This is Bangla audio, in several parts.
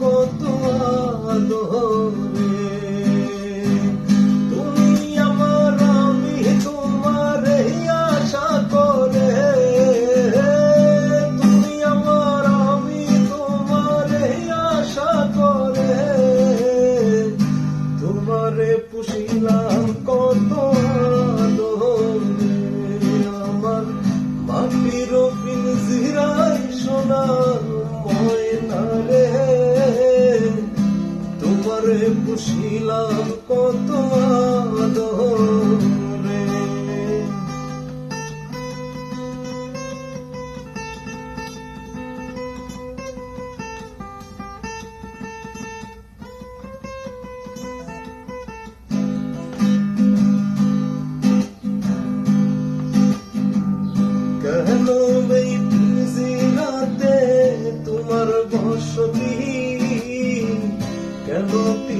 কত আদরে তুমি আমার, আমি তোমার আশা করে। তুমি আমার, আমি তোমার আশা করে। তোমারে পুষিলাম কত আমার মাটির পিনজিরায় সোনার না রে তোমারে পুষিলাম কত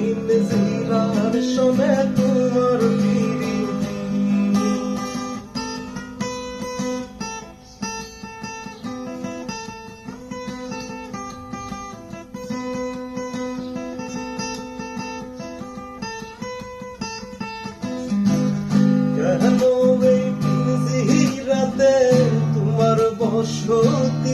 নীল জিলার শোনে তোমার কেন এই রাতে তোমার বসত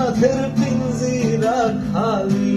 সাথের পিঞ্জিরা খালি